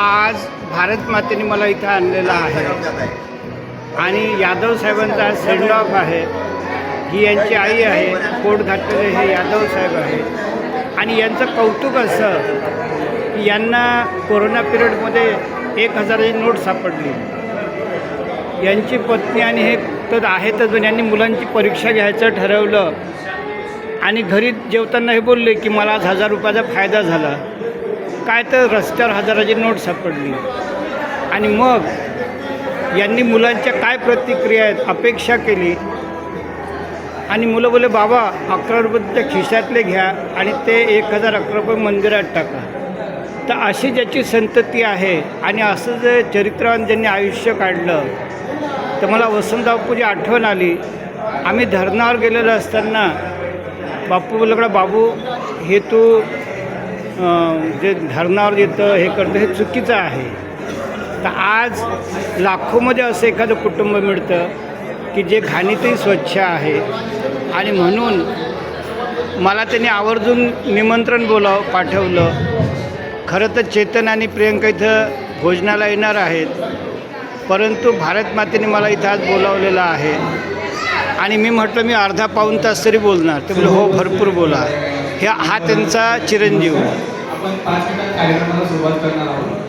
आज भारत मातेने मला इथं आणलेलं आहे. आणि यादव साहेबांचा आज सेंड ऑफ आहे. ही यांची आई आहे पोट घातलेले हे यादव साहेब आहे आणि यांचं कौतुक असं की यांना कोरोना पिरियडमध्ये एक हजाराची नोट सापडली. यांची पत्नी आणि हे तर आहेतच यांनी मुलांची परीक्षा घ्यायचं ठरवलं. आणि घरी जेवताना हे बोलले की मला आज हजार रुपयाचा फायदा झाला. काय तर रस्त्यावर हजाराची नोट सापडली. आणि मग यांनी मुलांच्या काय प्रतिक्रिया आहेत अपेक्षा केली. आणि मुलं बोले बाबा अकरा रुपये त्या खिशातले घ्या आणि ते एक हजार अकरा रुपये मंदिरात टाका. तर अशी ज्याची संतती आहे आणि असं जे चरित्रवान ज्यांनी आयुष्य काढलं तर मला वसंतबापूची आठवण आली. आम्ही धरणावर गेलेलो असताना बापू बोलकडं बाबू हे तू जे धरणावर येतं हे करतं हे चुकीचं आहे. तर आज लाखोमध्ये असं एखादं कुटुंब मिळतं की जे घाणीतही स्वच्छ आहे. आणि म्हणून मला त्यांनी आवर्जून निमंत्रण बोलाव पाठवलं. खरं तर चेतन आणि प्रियंका इथं भोजनाला येणार आहेत. परंतु भारत मातेने मला इथं आज बोलावलेलं आहे. आणि मी म्हटलं मी अर्धा पाऊण तास तरी बोलणार. ते म्हणजे हो भरपूर बोला. ह्या हा त्यांचा चिरंजीव. आपण पाच मिनिटात कार्यक्रमाला सुरुवात करणार आहोत.